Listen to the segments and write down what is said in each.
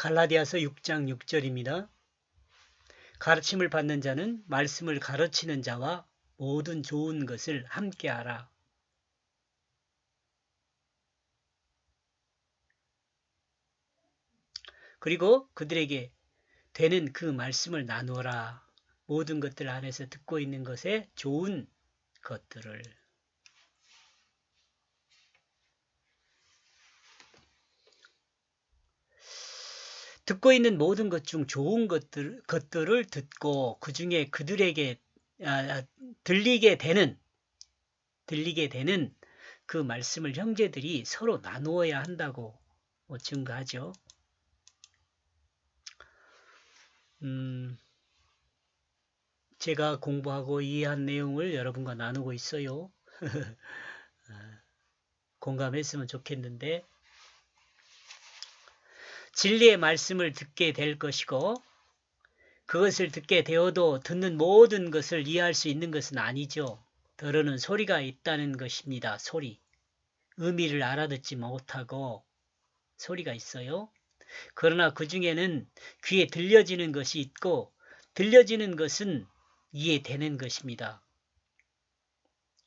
갈라디아서 6장 6절입니다. 가르침을 받는 자는 말씀을 가르치는 자와 모든 좋은 것을 함께 하라. 그리고 그들에게 되는 그 말씀을 나누어라. 모든 것들 안에서 듣고 있는 것에 좋은 것들을. 듣고 있는 모든 것 중 좋은 것들, 것들을 듣고 그 중에 그들에게 아, 아, 들리게 되는 들리게 되는 그 말씀을 형제들이 서로 나누어야 한다고 뭐 증거하죠. 음, 제가 공부하고 이해한 내용을 여러분과 나누고 있어요. 아, 공감했으면 좋겠는데 진리의 말씀을 듣게 될 것이고 그것을 듣게 되어도 듣는 모든 것을 이해할 수 있는 것은 아니죠. 더러는 소리가 있다는 것입니다. 소리. 의미를 알아듣지 못하고 소리가 있어요. 그러나 그 중에는 귀에 들려지는 것이 있고 들려지는 것은 이해되는 것입니다.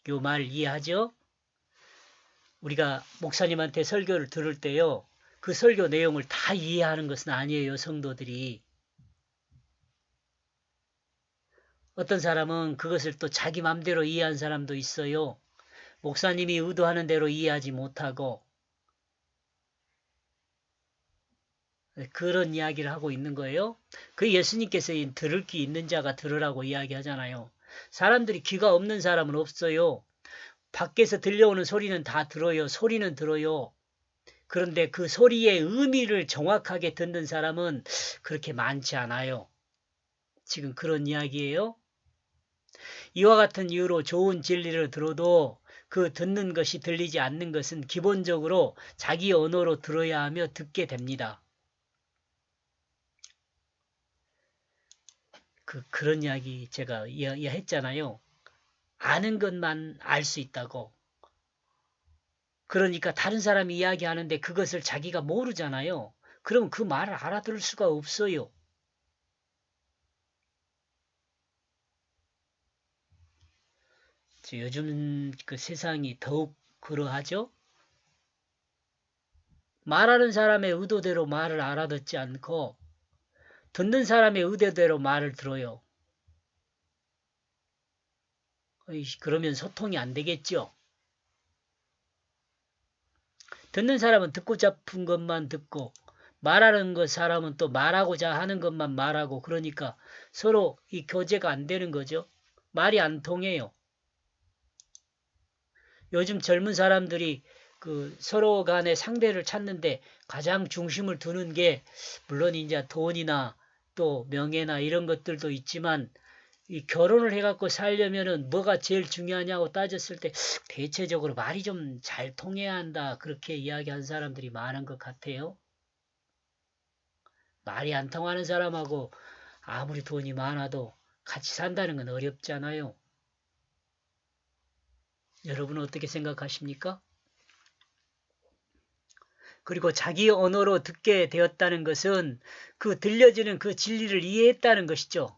요 말 이해하죠? 우리가 목사님한테 설교를 들을 때요. 그 설교 내용을 다 이해하는 것은 아니에요. 성도들이. 어떤 사람은 그것을 또 자기 맘대로 이해한 사람도 있어요. 목사님이 의도하는 대로 이해하지 못하고 그런 이야기를 하고 있는 거예요. 그 예수님께서 들을 귀 있는 자가 들으라고 이야기하잖아요. 사람들이 귀가 없는 사람은 없어요. 밖에서 들려오는 소리는 다 들어요. 소리는 들어요. 그런데 그 소리의 의미를 정확하게 듣는 사람은 그렇게 많지 않아요. 지금 그런 이야기예요. 이와 같은 이유로 좋은 진리를 들어도 그 듣는 것이 들리지 않는 것은 기본적으로 자기 언어로 들어야 하며 듣게 됩니다. 그, 그런 이야기 제가 이야기했잖아요. 아는 것만 알 수 있다고. 그러니까 다른 사람이 이야기하는데 그것을 자기가 모르잖아요. 그럼 그 말을 알아들을 수가 없어요. 요즘 그 세상이 더욱 그러하죠. 말하는 사람의 의도대로 말을 알아듣지 않고 듣는 사람의 의도대로 말을 들어요. 그러면 소통이 안 되겠죠. 듣는 사람은 듣고 잡은 것만 듣고 말하는 것 사람은 또 말하고자 하는 것만 말하고 그러니까 서로 이 교제가 안 되는 거죠. 말이 안 통해요. 요즘 젊은 사람들이 그 서로 간의 상대를 찾는데 가장 중심을 두는 게 물론 이제 돈이나 또 명예나 이런 것들도 있지만 이 결혼을 해갖고 살려면은 뭐가 제일 중요하냐고 따졌을 때 대체적으로 말이 좀 잘 통해야 한다 그렇게 이야기한 사람들이 많은 것 같아요. 말이 안 통하는 사람하고 아무리 돈이 많아도 같이 산다는 건 어렵잖아요. 여러분은 어떻게 생각하십니까? 그리고 자기 언어로 듣게 되었다는 것은 그 들려지는 그 진리를 이해했다는 것이죠.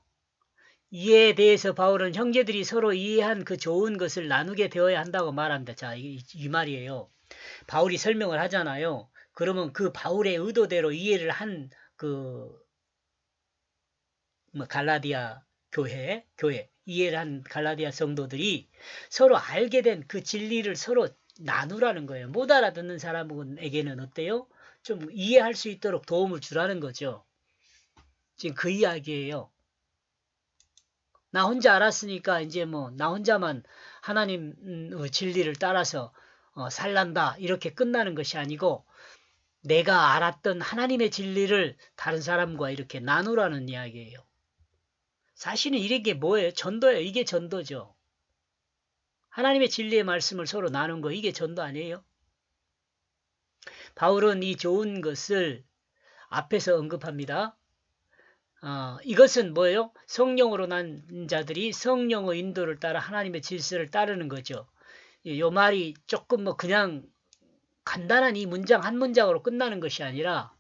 이에 대해서 바울은 형제들이 서로 이해한 그 좋은 것을 나누게 되어야 한다고 말합니다. 자, 이, 이 말이에요. 바울이 설명을 하잖아요. 그러면 그 바울의 의도대로 이해를 한그 뭐 갈라디아 교회, 교회 이해를 한 갈라디아 성도들이 서로 알게 된 그 진리를 서로 나누라는 거예요. 못 알아듣는 사람에게는 어때요? 좀 이해할 수 있도록 도움을 주라는 거죠. 지금 그 이야기예요. 나 혼자 알았으니까 이제 뭐 나 혼자만 하나님 의 진리를 따라서 어, 살란다 이렇게 끝나는 것이 아니고 내가 알았던 하나님의 진리를 다른 사람과 이렇게 나누라는 이야기예요. 사실은 이게 뭐예요? 전도예요. 이게 전도죠. 하나님의 진리의 말씀을 서로 나눈 거 이게 전도 아니에요? 바울은 이 좋은 것을 앞에서 언급합니다. 어, 이것은 뭐예요? 성령으로 난 자들이 성령의 인도를 따라 하나님의 질서를 따르는 거죠. 요 말이 조금 뭐 그냥 간단한 이 문장 한 문장으로 끝나는 것이 아니라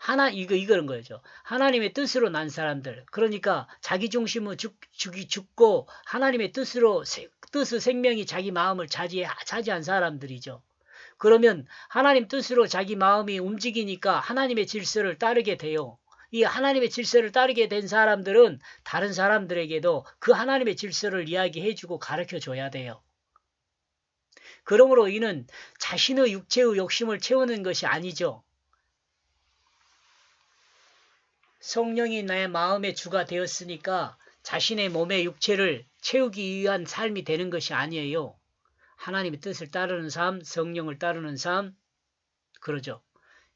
하나 이거 이거는 거죠. 하나님의 뜻으로 난 사람들. 그러니까 자기 중심을 죽, 죽이 죽고 하나님의 뜻으로 세- 뜻의 생명이 자기 마음을 차지 차지한 사람들이죠. 그러면 하나님 뜻으로 자기 마음이 움직이니까 하나님의 질서를 따르게 돼요. 이 하나님의 질서를 따르게 된 사람들은 다른 사람들에게도 그 하나님의 질서를 이야기해주고 가르쳐 줘야 돼요. 그러므로 이는 자신의 육체의 욕심을 채우는 것이 아니죠. 성령이 나의 마음의 주가 되었으니까 자신의 몸의 육체를 채우기 위한 삶이 되는 것이 아니에요. 하나님의 뜻을 따르는 삶, 성령을 따르는 삶, 그러죠.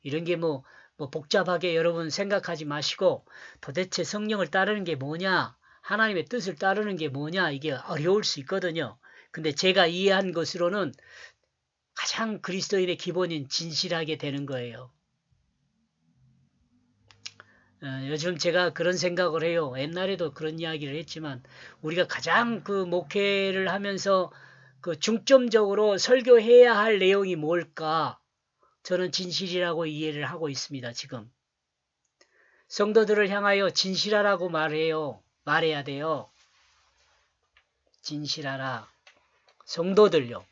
이런 게 뭐, 뭐 복잡하게 여러분 생각하지 마시고 도대체 성령을 따르는 게 뭐냐, 하나님의 뜻을 따르는 게 뭐냐, 이게 어려울 수 있거든요. 근데 제가 이해한 것으로는 가장 그리스도인의 기본인 진실하게 되는 거예요. 어, 요즘 제가 그런 생각을 해요. 옛날에도 그런 이야기를 했지만 우리가 가장 그 목회를 하면서 그 중점적으로 설교해야 할 내용이 뭘까? 저는 진실이라고 이해를 하고 있습니다. 지금 성도들을 향하여 진실하라고 말해요. 말해야 돼요. 진실하라. 성도들요.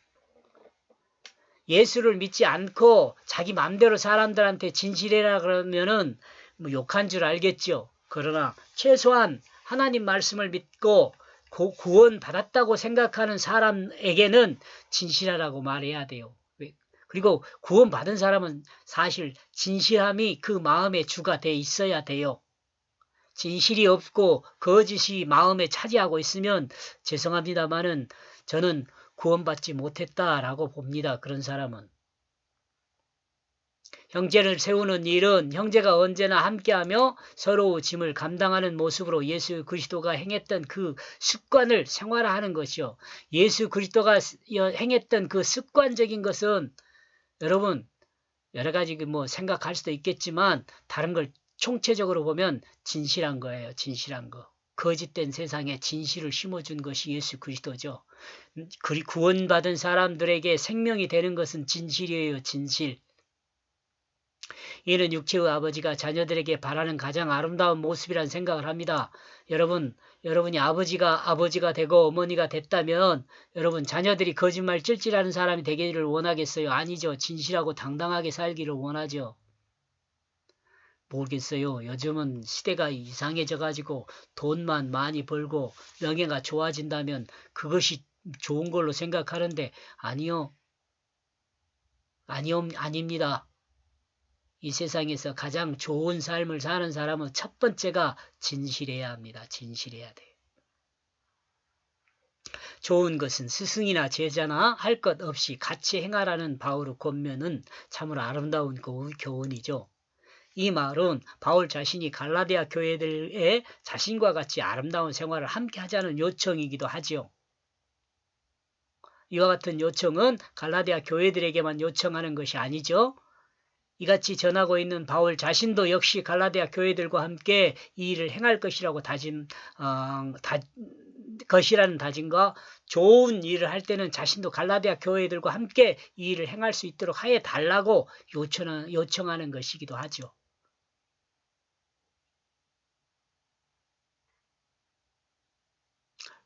예수를 믿지 않고 자기 마음대로 사람들한테 진실해라 그러면은 뭐 욕한 줄 알겠죠. 그러나 최소한 하나님 말씀을 믿고 고- 구원 받았다고 생각하는 사람에게는 진실하라고 말해야 돼요. 왜? 그리고 구원 받은 사람은 사실 진실함이 그 마음의 주가 돼 있어야 돼요. 진실이 없고 거짓이 마음에 차지하고 있으면 죄송합니다만은 저는 구원받지 못했다라고 봅니다. 그런 사람은. 형제를 세우는 일은 형제가 언제나 함께하며 서로 짐을 감당하는 모습으로 예수 그리스도가 행했던 그 습관을 생활화하는 것이요. 예수 그리스도가 행했던 그 습관적인 것은 여러분 여러 가지 그뭐 생각할 수도 있겠지만 다른 걸 총체적으로 보면 진실한 거예요. 진실한 거. 거짓된 세상에 진실을 심어준 것이 예수 그리스도죠. 그리 구원받은 사람들에게 생명이 되는 것은 진실이에요. 진실. 이는 육체의 아버지가 자녀들에게 바라는 가장 아름다운 모습이란 생각을 합니다. 여러분, 여러분이 아버지가 아버지가 되고 어머니가 됐다면 여러분 자녀들이 거짓말 찔찔하는 사람이 되기를 원하겠어요? 아니죠. 진실하고 당당하게 살기를 원하죠. 모르겠어요. 요즘은 시대가 이상해져 가지고 돈만 많이 벌고 명예가 좋아진다면 그것이 좋은 걸로 생각하는데 아니요. 아니요, 아닙니다. 이 세상에서 가장 좋은 삶을 사는 사람은 첫 번째가 진실해야 합니다. 진실해야 돼요. 좋은 것은 스승이나 제자나 할 것 없이 같이 행하라는 바울의 권면은 참으로 아름다운 교훈이죠. 이 말은 바울 자신이 갈라디아 교회들의 자신과 같이 아름다운 생활을 함께 하자는 요청이기도 하지요. 이와 같은 요청은 갈라디아 교회들에게만 요청하는 것이 아니죠. 이같이 전하고 있는 바울 자신도 역시 갈라디아 교회들과 함께 이 일을 행할 것이라고 다짐, 어, 다, 것이라는 다짐과 좋은 일을 할 때는 자신도 갈라디아 교회들과 함께 이 일을 행할 수 있도록 하여 달라고 요청하는, 요청하는 것이기도 하죠.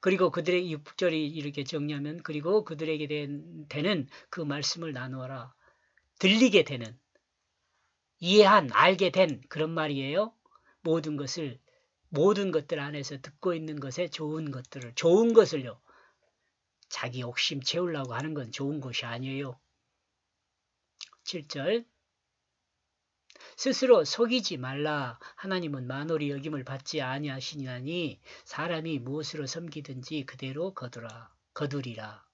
그리고 그들의 6절이 이렇게 정리하면 그리고 그들에게 된, 되는 그 말씀을 나누어라. 들리게 되는 이해한 알게 된 그런 말이에요. 모든 것을 모든 것들 안에서 듣고 있는 것에 좋은 것들을 좋은 것을요. 자기 욕심 채우려고 하는 건 좋은 것이 아니에요. 7절 스스로 속이지 말라. 하나님은 만월이 여김을 받지 아니하시니하니 사람이 무엇으로 섬기든지 그대로 거두라. 거두리라.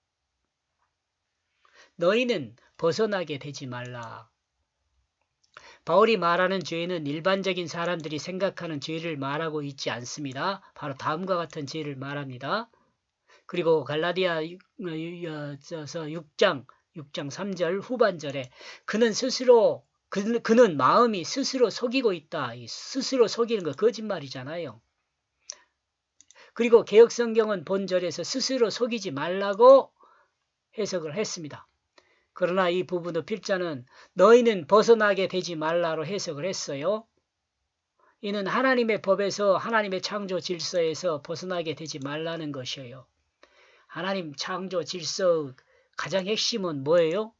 너희는 벗어나게 되지 말라. 바울이 말하는 죄는 일반적인 사람들이 생각하는 죄를 말하고 있지 않습니다. 바로 다음과 같은 죄를 말합니다. 그리고 갈라디아 6장 6장 3절 후반절에 그는 스스로 그, 그는 마음이 스스로 속이고 있다. 스스로 속이는 거 거짓말이잖아요. 그리고 개혁성경은 본절에서 스스로 속이지 말라고 해석을 했습니다. 그러나 이 부분도 필자는 너희는 벗어나게 되지 말라로 해석을 했어요. 이는 하나님의 법에서 하나님의 창조 질서에서 벗어나게 되지 말라는 것이에요. 하나님 창조 질서 가장 핵심은 뭐예요?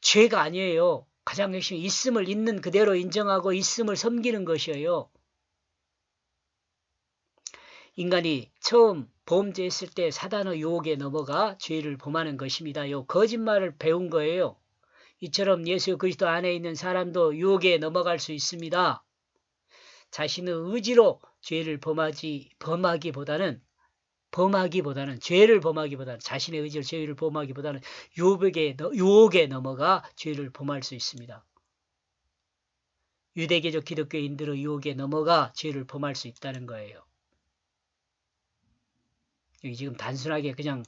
죄가 아니에요. 가장 핵심 있음을 있는 그대로 인정하고 있음을 섬기는 것이에요. 인간이 처음 범죄했을 때 사단의 유혹에 넘어가 죄를 범하는 것입니다. 요 거짓말을 배운 거예요. 이처럼 예수 그리스도 안에 있는 사람도 유혹에 넘어갈 수 있습니다. 자신의 의지로 죄를 범하지 범하기보다는 범하기보다는 죄를 범하기보다는 자신의 의지로 죄를 범하기보다는 유혹에 유혹에 넘어가 죄를 범할 수 있습니다. 유대계적 기독교인들의 유혹에 넘어가 죄를 범할 수 있다는 거예요. 지금 단순하게 그냥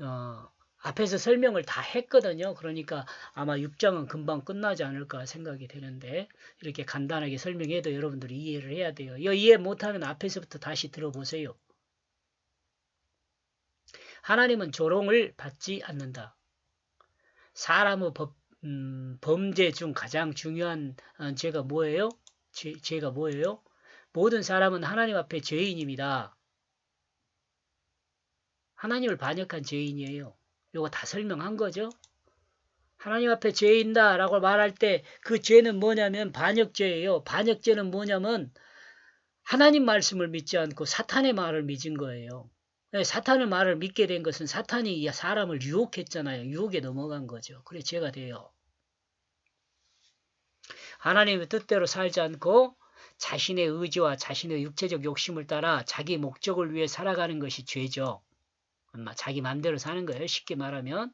어, 앞에서 설명을 다 했거든요. 그러니까 아마 6장은 금방 끝나지 않을까 생각이 되는데 이렇게 간단하게 설명해도 여러분들이 이해를 해야 돼요. 이해 못하면 앞에서부터 다시 들어보세요. 하나님은 조롱을 받지 않는다. 사람의 법, 음, 범죄 중 가장 중요한 어, 죄가 뭐예요? 죄, 죄가 뭐예요? 모든 사람은 하나님 앞에 죄인입니다. 하나님을 반역한 죄인이에요. 요거 다 설명한 거죠. 하나님 앞에 죄인다 라고 말할 때 그 죄는 뭐냐면 반역죄예요. 반역죄는 뭐냐면 하나님 말씀을 믿지 않고 사탄의 말을 믿은 거예요. 네, 사탄의 말을 믿게 된 것은 사탄이 사람을 유혹했잖아요. 유혹에 넘어간 거죠. 그래 죄가 돼요. 하나님의 뜻대로 살지 않고 자신의 의지와 자신의 육체적 욕심을 따라 자기 목적을 위해 살아가는 것이 죄죠. 자기 마음대로 사는 거예요. 쉽게 말하면.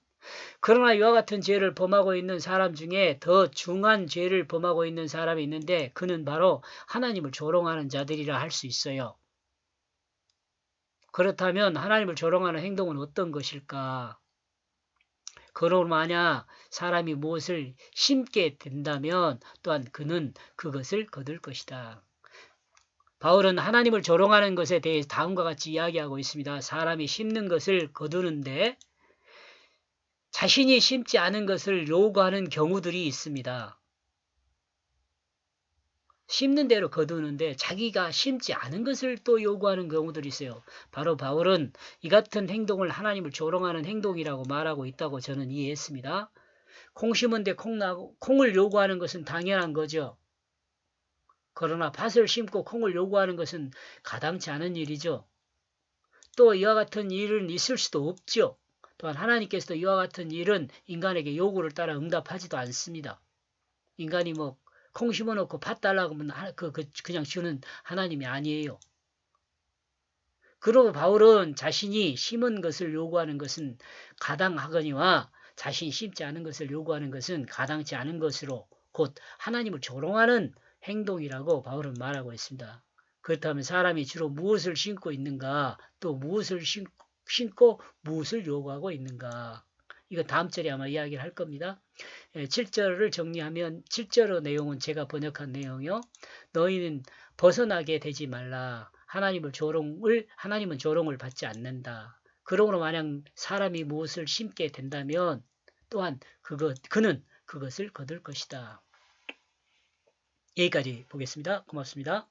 그러나 이와 같은 죄를 범하고 있는 사람 중에 더 중한 죄를 범하고 있는 사람이 있는데 그는 바로 하나님을 조롱하는 자들이라 할 수 있어요. 그렇다면 하나님을 조롱하는 행동은 어떤 것일까? 그로 만약 사람이 무엇을 심게 된다면 또한 그는 그것을 거둘 것이다. 바울은 하나님을 조롱하는 것에 대해 다음과 같이 이야기하고 있습니다. 사람이 심는 것을 거두는데 자신이 심지 않은 것을 요구하는 경우들이 있습니다. 심는 대로 거두는데 자기가 심지 않은 것을 또 요구하는 경우들이 있어요. 바로 바울은 이 같은 행동을 하나님을 조롱하는 행동이라고 말하고 있다고 저는 이해했습니다. 콩 심은데 콩 나고 콩을 요구하는 것은 당연한 거죠. 그러나 밭을 심고 콩을 요구하는 것은 가당치 않은 일이죠. 또 이와 같은 일은 있을 수도 없죠. 또한 하나님께서도 이와 같은 일은 인간에게 요구를 따라 응답하지도 않습니다. 인간이 뭐 콩 심어놓고 팥 달라고 하면 그, 그, 그냥 주는 하나님이 아니에요. 그러고 바울은 자신이 심은 것을 요구하는 것은 가당하거니와 자신이 심지 않은 것을 요구하는 것은 가당치 않은 것으로 곧 하나님을 조롱하는 행동이라고 바울은 말하고 있습니다. 그렇다면 사람이 주로 무엇을 신고 있는가 또 무엇을 신고 무엇을 요구하고 있는가 이거 다음 절에 아마 이야기를 할 겁니다. 7절을 예, 정리하면 7절의 내용은 제가 번역한 내용이요. 너희는 벗어나게 되지 말라. 하나님을 조롱을 하나님은 조롱을 받지 않는다. 그러므로 만약 사람이 무엇을 심게 된다면 또한 그것 그는 그것을 거둘 것이다. 여기까지 보겠습니다. 고맙습니다.